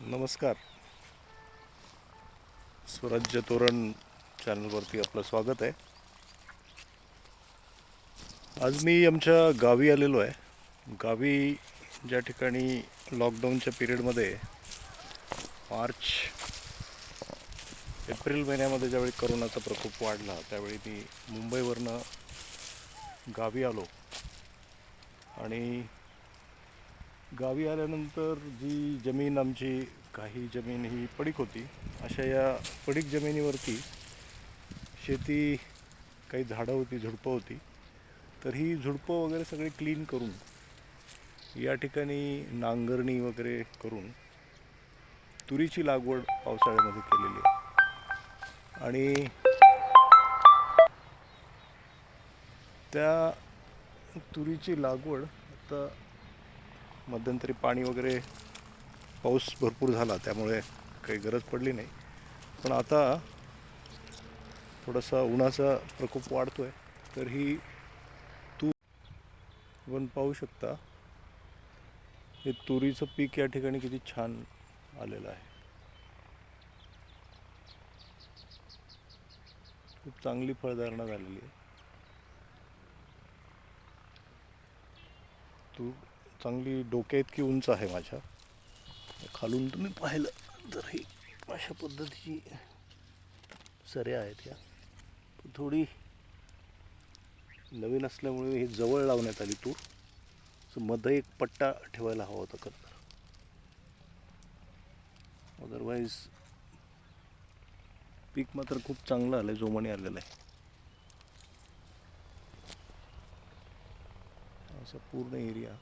नमस्कार. स्वराज्य तोरण चॅनलवरती आपलं स्वागत आहे. आज मी आमच्या गावी आलेलो आहे. गावी ज्या ठिकाणी लॉकडाऊनच्या पिरियडमध्ये मार्च एप्रिल महिन्यामध्ये ज्यावेळी करोनाचा प्रकोप वाढला त्यावेळी मी मुंबईवरनं गावी आलो. आणि गावी आल्यानंतर जी जमीन आमची काही जमीन ही पडीक होती. अशा या पडीक जमिनीवरती शेती काही झाडं होती झुडपं होती. तर ही झुडपं वगैरे सगळी क्लीन करून या ठिकाणी नांगरणी वगैरे करून तुरीची लागवड पावसाळ्यामध्ये केलेली आहे. आणि त्या तुरीची लागवड आता मध्यंतरी पाणी वगैरे पाऊस भरपूर झाला त्यामुळे काही गरज पडली नाही. पण आता थोडासा उन्हाचा प्रकोप वाढतो आहे तर ही तू पण पाहू शकता हे तुरीचं पीक या ठिकाणी किती छान आलेलं आहे. खूप चांगली फळधारणा झालेली आहे. तू चांगली डोक्या इतकी उंच आहे माझ्या? खालून तुम्ही पाहिलं तर ही अशा पद्धतीची सऱ्या आहेत या. थोडी नवीन असल्यामुळे ही जवळ लावण्यात आली तूर. मध्ये एक पट्टा ठेवायला हवा होता खरं तर. अदरवाईज पीक मात्र खूप चांगलं आलं आहे जोमाने आलेलं आहे. असा पूर्ण एरिया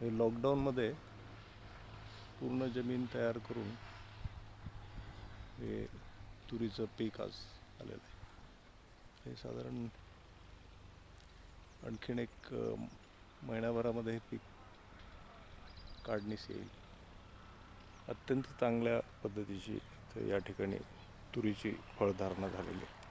हे लॉकडाऊनमध्ये पूर्ण जमीन तयार करून हे तुरीचं पीक आज आलेलं आहे. हे साधारण आणखीन एक महिन्याभरामध्ये हे पीक काढणीस येईल. अत्यंत चांगल्या पद्धतीची या ठिकाणी तुरीची फळधारणा झालेली आहे.